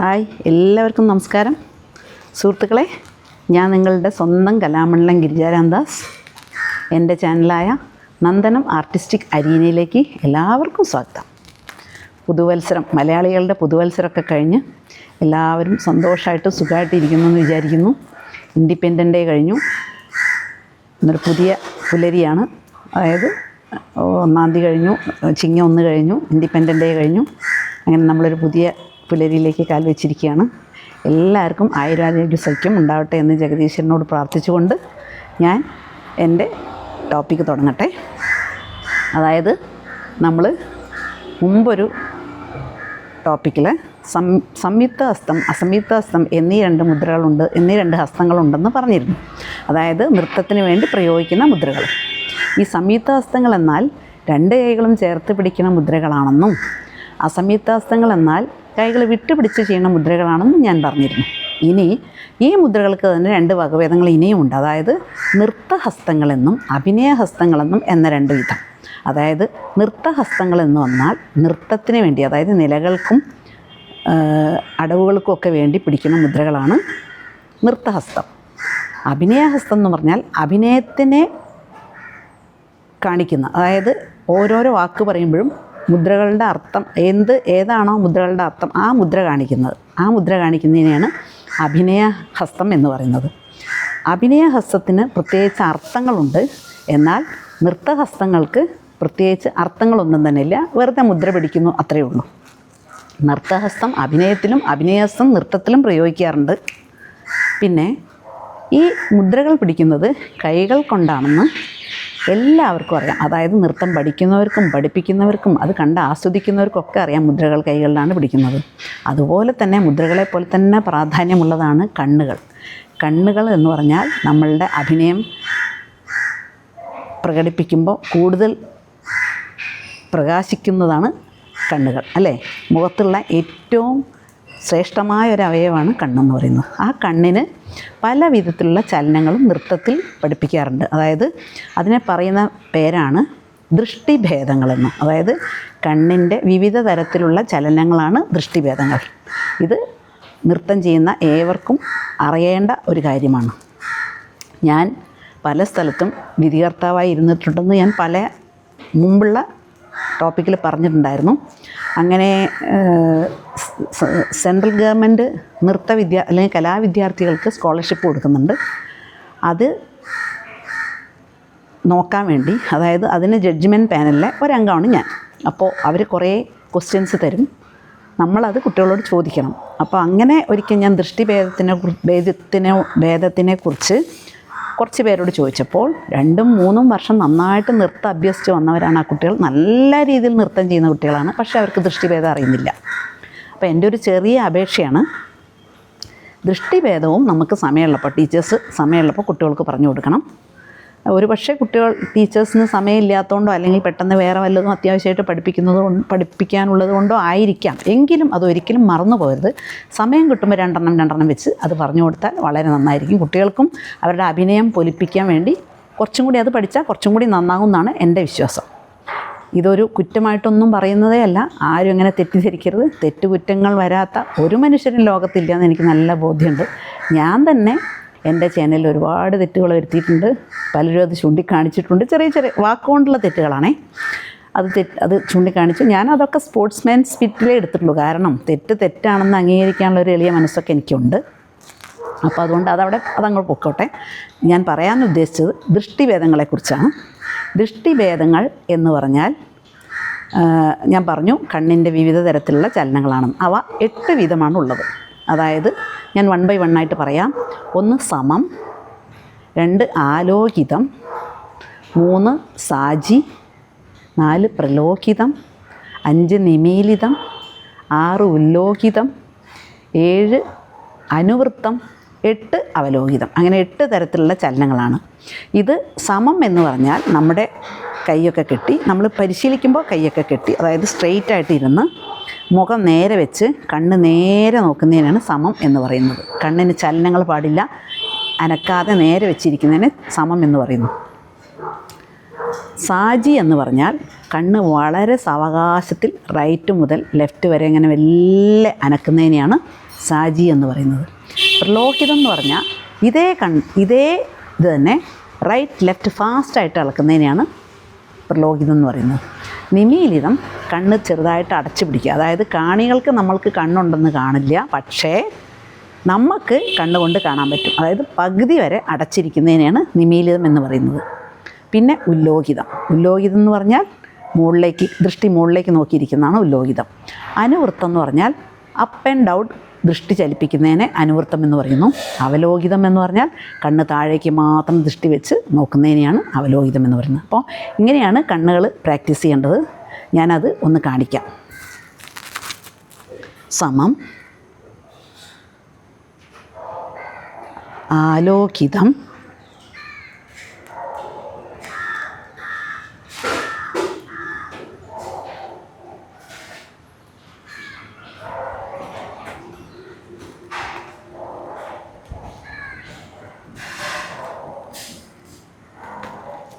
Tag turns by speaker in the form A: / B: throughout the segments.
A: Hi എല്ലാവർക്കും നമസ്കാരം. സുഹൃത്തുക്കളെ ഞാൻ നിങ്ങളുടെ സ്വന്തം കലാമണ്ഡലം ഗിരിജാരാംദാസ് എന്റെ ചാനലായ നന്ദനം ആർട്ടിസ്റ്റിക് അരീനയിലേക്ക് എല്ലാവർക്കും സ്വാഗതം. പുതുവത്സരം മലയാളികളുടെ പുതുവത്സരമൊക്കെ കഴിഞ്ഞ് എല്ലാവരും സന്തോഷമായിട്ട് സുഖമായിട്ട് ഇരിക്കുന്നു എന്ന് വിചാരിക്കുന്നു. ഇൻഡിപെൻഡന്റ് ഡേ കഴിഞ്ഞു. എന്നൊരു പുതിയ പുലരിയാണ്. അതായത് ഒന്നാം തീയതി കഴിഞ്ഞു ചിങ്ങ ഒന്ന് കഴിഞ്ഞു ഇൻഡിപെൻഡന്റ് ഡേ കഴിഞ്ഞു. അങ്ങനെ നമ്മളൊരു പുതിയ പുലരിയിലേക്ക് കാൽ വെച്ചിരിക്കുകയാണ്. എല്ലാവർക്കും ആയുരാരോഗ്യ സഖ്യം ഉണ്ടാവട്ടെ എന്ന് ജഗദീശ്വരനോട് പ്രാർത്ഥിച്ചുകൊണ്ട് ഞാൻ എന്റെ ടോപ്പിക്ക് തുടങ്ങട്ടെ. അതായത് നമ്മൾ മുമ്പൊരു ടോപ്പിക്കിൽ സം സംയുക്ത ഹസ്തം അസംയുക്ത ഹസ്തം എന്നീ രണ്ട് മുദ്രകളുണ്ട് എന്നീ രണ്ട് ഹസ്തങ്ങളുണ്ടെന്ന് പറഞ്ഞിരുന്നു. അതായത് നൃത്തത്തിന് വേണ്ടി പ്രയോഗിക്കുന്ന മുദ്രകൾ ഈ സംയുക്ത ഹസ്തങ്ങൾ എന്നാൽ രണ്ട് കൈകളും ചേർത്ത് പിടിക്കുന്ന മുദ്രകളാണെന്നും അസംയുക്ത ഹസ്തങ്ങൾ എന്നാൽ കൈകൾ വിട്ടുപിടിച്ച് ചെയ്യുന്ന മുദ്രകളാണെന്ന് ഞാൻ പറഞ്ഞിരുന്നു. ഇനി ഈ മുദ്രകൾക്ക് തന്നെ രണ്ട് വകഭേദങ്ങൾ ഇനിയും ഉണ്ട്. അതായത് നൃത്തഹസ്തങ്ങളെന്നും അഭിനയഹസ്തങ്ങളെന്നും എന്ന രണ്ട് വിധം. അതായത് നൃത്തഹസ്തങ്ങളെന്ന് വന്നാൽ നൃത്തത്തിന് വേണ്ടി അതായത് നിലകൾക്കും അടവുകൾക്കും ഒക്കെ വേണ്ടി പിടിക്കുന്ന മുദ്രകളാണ് നൃത്തഹസ്തം. അഭിനയഹസ്തം എന്ന് പറഞ്ഞാൽ അഭിനയത്തിനെ കാണിക്കുന്ന അതായത് ഓരോരോ വാക്ക് പറയുമ്പോഴും മുദ്രകളുടെ അർത്ഥം എന്ത് ഏതാണോ മുദ്രകളുടെ അർത്ഥം ആ മുദ്ര കാണിക്കുന്നത്. ആ മുദ്ര കാണിക്കുന്നതിനെയാണ് അഭിനയ ഹസ്തം എന്ന് പറയുന്നത്. അഭിനയ അഭിനയഹസ്തത്തിന് പ്രത്യേകിച്ച് അർത്ഥങ്ങളുണ്ട്. എന്നാൽ നൃത്തഹസ്തങ്ങൾക്ക് പ്രത്യേകിച്ച് അർത്ഥങ്ങളൊന്നും തന്നെ ഇല്ല. വെറുതെ മുദ്ര പിടിക്കുന്നു അത്രയേ ഉള്ളൂ. നൃത്തഹസ്തം അഭിനയത്തിലും അഭിനയഹസ്തം നൃത്തത്തിലും പ്രയോഗിക്കാറുണ്ട്. പിന്നെ ഈ മുദ്രകൾ പിടിക്കുന്നത് കൈകൾ കൊണ്ടാണെന്ന് എല്ലാവർക്കും അറിയാം. അതായത് നൃത്തം പഠിക്കുന്നവർക്കും പഠിപ്പിക്കുന്നവർക്കും അത് കണ്ട് ആസ്വദിക്കുന്നവർക്കൊക്കെ അറിയാം മുദ്രകൾ കൈകളിലാണ് പിടിക്കുന്നത്. അതുപോലെ തന്നെ മുദ്രകളെ പോലെ തന്നെ പ്രാധാന്യമുള്ളതാണ് കണ്ണുകൾ. കണ്ണുകൾ എന്ന് പറഞ്ഞാൽ നമ്മളുടെ അഭിനയം പ്രകടിപ്പിക്കുമ്പോൾ കൂടുതൽ പ്രകാശിക്കുന്നതാണ് കണ്ണുകൾ അല്ലേ? മുഖത്തുള്ള ഏറ്റവും ശ്രേഷ്ഠമായ ഒരു അവയവമാണ് കണ്ണെന്ന് പറയുന്നത്. ആ കണ്ണിന് പല വിധത്തിലുള്ള ചലനങ്ങളും നൃത്തത്തിൽ പഠിപ്പിക്കാറുണ്ട്. അതായത് അതിനെ പറയുന്ന പേരാണ് ദൃഷ്ടിഭേദങ്ങളെന്ന്. അതായത് കണ്ണിന്റെ വിവിധ തരത്തിലുള്ള ചലനങ്ങളാണ് ദൃഷ്ടിഭേദങ്ങൾ. ഇത് നൃത്തം ചെയ്യുന്ന ഏവർക്കും അറിയേണ്ട ഒരു കാര്യമാണ്. ഞാൻ പല സ്ഥലത്തും വിധികർത്താവായി ഇരുന്നിട്ടുണ്ടെന്ന് ഞാൻ പല മുമ്പുള്ള ടോപ്പിക്കിൽ പറഞ്ഞിട്ടുണ്ടായിരുന്നു. അങ്ങനെ സെൻട്രൽ ഗവൺമെന്റ് നൃത്ത വിദ്യ അല്ലെങ്കിൽ കലാവിദ്യാർത്ഥികൾക്ക് സ്കോളർഷിപ്പ് കൊടുക്കുന്നുണ്ട്. അത് നോക്കാൻ വേണ്ടി അതായത് അതിന് ജഡ്ജ്മെന്റ് പാനലിലെ ഒരംഗമാണ് ഞാൻ. അപ്പോൾ അവർ കുറേ ക്വസ്റ്റ്യൻസ് തരും. നമ്മളത് കുട്ടികളോട് ചോദിക്കണം. അപ്പോൾ അങ്ങനെ ഒരിക്കൽ ഞാൻ ദൃഷ്ടിഭേദത്തിനെ ഭേദത്തിനെ ഭേദത്തിനെ കുറിച്ച് കുറച്ച് പേരോട് ചോദിച്ചപ്പോൾ രണ്ടും മൂന്നും വർഷം നന്നായിട്ട് നൃത്തം അഭ്യസിച്ച് വന്നവരാണ് ആ കുട്ടികൾ. നല്ല രീതിയിൽ നൃത്തം ചെയ്യുന്ന കുട്ടികളാണ്. പക്ഷേ അവർക്ക് ദൃഷ്ടിഭേദം അറിയുന്നില്ല. അപ്പോൾ എന്റെ ഒരു ചെറിയ അപേക്ഷയാണ്. ദൃഷ്ടിഭേദവും നമുക്ക് സമയമുള്ളപ്പോൾ ടീച്ചേഴ്സ് സമയമുള്ളപ്പോൾ കുട്ടികൾക്ക് പറഞ്ഞു കൊടുക്കണം. ഒരു പക്ഷേ കുട്ടികൾ ടീച്ചേഴ്സിന് സമയമില്ലാത്തതുകൊണ്ടോ അല്ലെങ്കിൽ പെട്ടെന്ന് വേറെ വല്ലതും അത്യാവശ്യമായിട്ട് പഠിപ്പിക്കുന്നത് പഠിപ്പിക്കാനുള്ളത് കൊണ്ടോ ആയിരിക്കാം. എങ്കിലും അതൊരിക്കലും മറന്നു പോകരുത്. സമയം കിട്ടുമ്പോൾ രണ്ടെണ്ണം രണ്ടെണ്ണം വെച്ച് അത് പറഞ്ഞു കൊടുത്താൽ വളരെ നന്നായിരിക്കും കുട്ടികൾക്കും അവരുടെ അഭിനയം പൊലിപ്പിക്കാൻ വേണ്ടി. കുറച്ചും കൂടി അത് പഠിച്ചാൽ കുറച്ചും കൂടി നന്നാകും എന്നാണ് എന്റെ വിശ്വാസം. ഇതൊരു കുറ്റമായിട്ടൊന്നും പറയുന്നതേ അല്ല. ആരും അങ്ങനെ തെറ്റിദ്ധരിക്കരുത്. തെറ്റുകുറ്റങ്ങൾ വരാത്ത ഒരു മനുഷ്യരും ലോകത്തില്ല എന്ന് എനിക്ക് നല്ല ബോധ്യമുണ്ട്. ഞാൻ തന്നെ എന്റെ ചാനലിൽ ഒരുപാട് തെറ്റുകൾ വരുത്തിയിട്ടുണ്ട്. പലരും അത് ചൂണ്ടിക്കാണിച്ചിട്ടുണ്ട്. ചെറിയ ചെറിയ വാക്കുകൊണ്ടുള്ള തെറ്റുകളാണേ. അത് തെറ്റ് അത് ചൂണ്ടിക്കാണിച്ചു. ഞാൻ അതൊക്കെ സ്പോർട്സ്മാൻ സ്പിറ്റിലേ എടുത്തിട്ടുള്ളൂ. കാരണം തെറ്റ് തെറ്റാണെന്ന് അംഗീകരിക്കാനുള്ള ഒരു എളിയ മനസ്സൊക്കെ എനിക്കുണ്ട്. അപ്പോൾ അതുകൊണ്ട് അതവിടെ അതങ്ങോട്ട് പൊക്കോട്ടെ. ഞാൻ പറയാൻ ഉദ്ദേശിച്ചത് ദൃഷ്ടിഭേദങ്ങളെക്കുറിച്ചാണ്. ദൃഷ്ടിഭേദങ്ങൾ എന്ന് പറഞ്ഞാൽ ഞാൻ പറഞ്ഞു കണ്ണിന്റെ വിവിധ തരത്തിലുള്ള ചലനങ്ങളാണ്. അവ എട്ട് വിധമാണ് ഉള്ളത്. അതായത് ഞാൻ വൺ ബൈ വൺ ആയിട്ട് പറയാം. ഒന്ന് സമം രണ്ട് ആലോകിതം മൂന്ന് സാജി നാല് പ്രലോകിതം അഞ്ച് നിമീലിതം ആറ് ഉല്ലോകിതം ഏഴ് അനുവൃത്തം എട്ട് അവലോകിതം. അങ്ങനെ എട്ട് തരത്തിലുള്ള ചലനങ്ങളാണ്. ഇത് സമം എന്ന് പറഞ്ഞാൽ നമ്മുടെ കൈയൊക്കെ കെട്ടി നമ്മൾ പരിശീലിക്കുമ്പോൾ കൈയൊക്കെ കെട്ടി അതായത് സ്ട്രെയിറ്റ് ആയിട്ട് ഇരുന്ന് മുഖം നേരെ വെച്ച് കണ്ണ് നേരെ നോക്കുന്നതിനാണ് സമം എന്ന് പറയുന്നത്. കണ്ണിന് ചലനങ്ങൾ പാടില്ല അനക്കാതെ നേരെ വെച്ചിരിക്കുന്നതിന് സമം എന്ന് പറയുന്നു. സാജി എന്ന് പറഞ്ഞാൽ കണ്ണ് വളരെ സാവകാശത്തിൽ റൈറ്റ് മുതൽ ലെഫ്റ്റ് വരെ ഇങ്ങനെ വല്ല അനക്കുന്നതിനെയാണ് സാജി എന്ന് പറയുന്നത്. പ്രലോഹിതം എന്ന് പറഞ്ഞാൽ ഇതേ കൺ ഇതേ ഇത് തന്നെ റൈറ്റ് ലെഫ്റ്റ് ഫാസ്റ്റായിട്ട് ഇളക്കുന്നതിനെയാണ് പ്രലോഹിതം എന്ന് പറയുന്നത്. നിമീലിതം കണ്ണ് ചെറുതായിട്ട് അടച്ചു പിടിക്കുക. അതായത് കാണികൾക്ക് നമ്മൾക്ക് കണ്ണുണ്ടെന്ന് കാണില്ല പക്ഷേ നമുക്ക് കണ്ണുകൊണ്ട് കാണാൻ പറ്റും. അതായത് പകുതി വരെ അടച്ചിരിക്കുന്നതിനെയാണ് നിമീലിതം എന്ന് പറയുന്നത്. പിന്നെ ഉല്ലോഹിതം. ഉല്ലോഹിതം എന്ന് പറഞ്ഞാൽ മുകളിലേക്ക് ദൃഷ്ടി മുകളിലേക്ക് നോക്കിയിരിക്കുന്നതാണ് ഉല്ലോഹിതം. അനുവൃത്തം എന്ന് പറഞ്ഞാൽ അപ്പ് ആൻഡ് ഡൗൺ ദൃഷ്ടി ചലിപ്പിക്കുന്നതിനെ അനുവൃത്തം എന്ന് പറയുന്നു. അവലോകിതം എന്ന് പറഞ്ഞാൽ കണ്ണ് താഴേക്ക് മാത്രം ദൃഷ്ടി വെച്ച് നോക്കുന്നതിനെയാണ് അവലോകിതം എന്ന് പറയുന്നത്. അപ്പോൾ ഇങ്ങനെയാണ് കണ്ണുകൾ പ്രാക്ടീസ് ചെയ്യേണ്ടത്. ഞാനത് ഒന്ന് കാണിക്കാം. സമം. ആലോകിതം.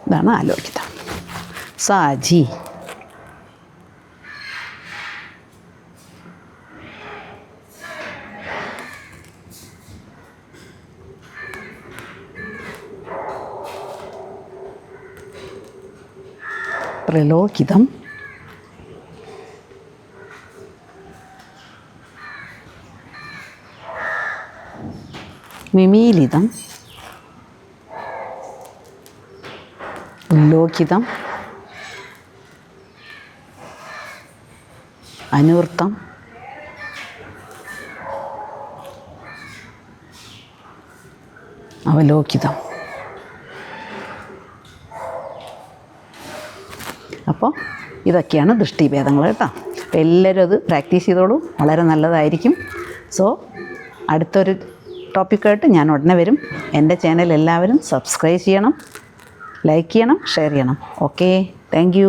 A: ഇതാണ് ആലോചിത. സാജി. പ്രലോകിതം. വിമീലിതം ഉല്ലോകിതം അനൂർത്തം. അവലോകിതം. അപ്പോൾ ഇതൊക്കെയാണ് ദൃഷ്ടിഭേദങ്ങൾ കേട്ടോ. അപ്പോൾ എല്ലാവരും അത് പ്രാക്ടീസ് ചെയ്തോളൂ. വളരെ നല്ലതായിരിക്കും. സോ അടുത്തൊരു ടോപ്പിക്കായിട്ട് ഞാൻ ഉടനെ വരും. എന്റെ ചാനൽ എല്ലാവരും സബ്സ്ക്രൈബ് ചെയ്യണം. ലൈക്ക് ചെയ്യണം ഷെയർ ചെയ്യണം. Okay thank